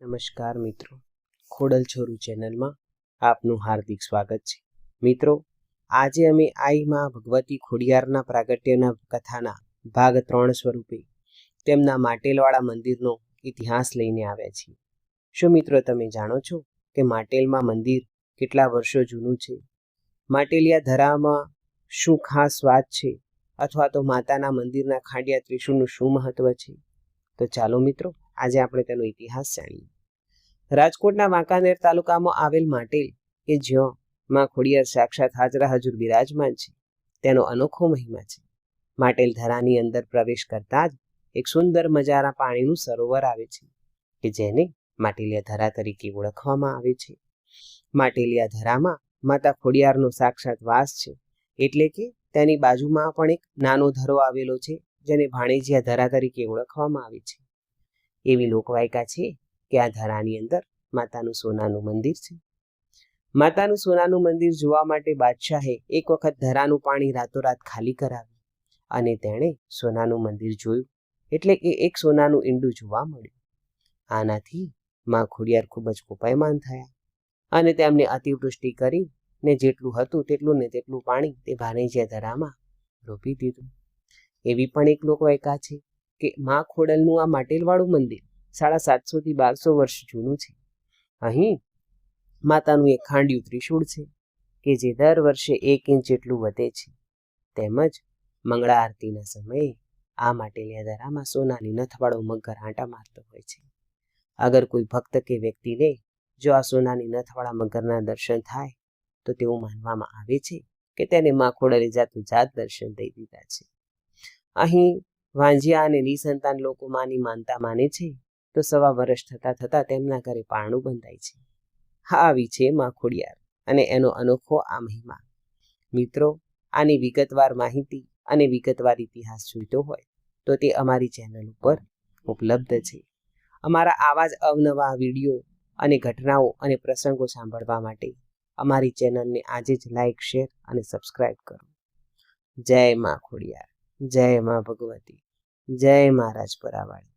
નમસ્કાર મિત્રો. ખોડલ છોરું ચેનલમાં આપનું હાર્દિક સ્વાગત છે. મિત્રો, આજે અમે આઈમાં ભગવતી ખોડિયારના પ્રાગટ્યના કથાના ભાગ ત્રણ સ્વરૂપે તેમના માટેલવાળા મંદિરનો ઇતિહાસ લઈને આવ્યા છીએ. શું મિત્રો તમે જાણો છો કે માટેલમાં મંદિર કેટલા વર્ષો જૂનું છે? માટેલિયા ધરામાં શું ખાસ વાત છે? અથવા તો માતાના મંદિરના ખાંડિયા ત્રિશુળનું શું મહત્વ છે? તો ચાલો મિત્રો આજે આપણે તેનો ઇતિહાસ જાણીએ. રાજકોટના વાંકાનેર તાલુકામાં આવેલ માટેલ, કે જ્યાં માં ખોડિયાર સાક્ષાત હાજરા હજુર બિરાજમાન છે, તેનો અનોખો મહિમા છે. માટેલ ધરાની અંદર પ્રવેશ કરતા જ એક સુંદર મજાના પાણીનું સરોવર આવે છે, કે જેને માટેલિયા ધરા તરીકે ઓળખવામાં આવે છે. માટેલિયા ધરામાં માતા ખોડિયારનો સાક્ષાત વાસ છે, એટલે કે તેની બાજુમાં પણ એક નાનો ધરો આવેલો છે, જેને ભાણેજિયા ધરા તરીકે ઓળખવામાં આવે છે. એવી લોકવાયકા છે કે આ ધરાની અંદર માતાનું સોનાનું મંદિર છે. માતાનું સોનાનું મંદિર જોવા માટે બાદશાહે એક વખત ધરાનું પાણી રાતોરાત ખાલી કરાવ્યું અને તેણે સોનાનું મંદિર જોયું એટલે કે એક સોનાનું ઈંડું જોવા મળ્યું. આનાથી માં ખોડિયાર ખૂબ જ કોપાયમાન થયા અને તેમને અતિવૃષ્ટિ કરી ને જેટલું હતું તેટલું ને તેટલું પાણી તે ભાણેજિયા ધરામાં રોપી દીધું. એવી પણ એક લોકવાયકા છે કે માં ખોડલનું આ માટેલવાળું મંદિર સાડા સાતસોથી બારસો વર્ષ જૂનું છે. અહીં માતાનું એક ખાંડિયું ત્રિશૂળ છે કે જે દર વર્ષે એક ઇંચ જેટલું વધે છે. તેમજ મંગળા આરતીના સમયે આ માટેલિયા ધરામાં સોનાની નથવાળો મગર આંટા મારતો હોય છે. અગર કોઈ ભક્ત કે વ્યક્તિને જો આ સોનાની નથવાળા મગરના દર્શન થાય તો તેવું માનવામાં આવે છે કે તેને માં ખોડલે જાતનું જાત દર્શન દઈ દીધા છે. અહીં વાંજિયા અને નિસંતાન લોકો માની માનતા માને છે તો સવા વર્ષ થતા થતા તેમના ઘરે પારણું બંધાય છે. હા, આવી છે માખોડિયાર અને એનો અનોખો આ મહિમા. મિત્રો, આની વિગતવાર માહિતી અને વિગતવાર ઇતિહાસ જોઈતો હોય તો તે અમારી ચેનલ ઉપર ઉપલબ્ધ છે. અમારા આવા જ અવનવા વીડિયો અને ઘટનાઓ અને પ્રસંગો સાંભળવા માટે અમારી ચેનલને આજે જ લાઇક શેર અને સબસ્ક્રાઈબ કરો. જય માં ખોડિયાર, જય માં ભગવતી. જય મહારાજ પરાવાળી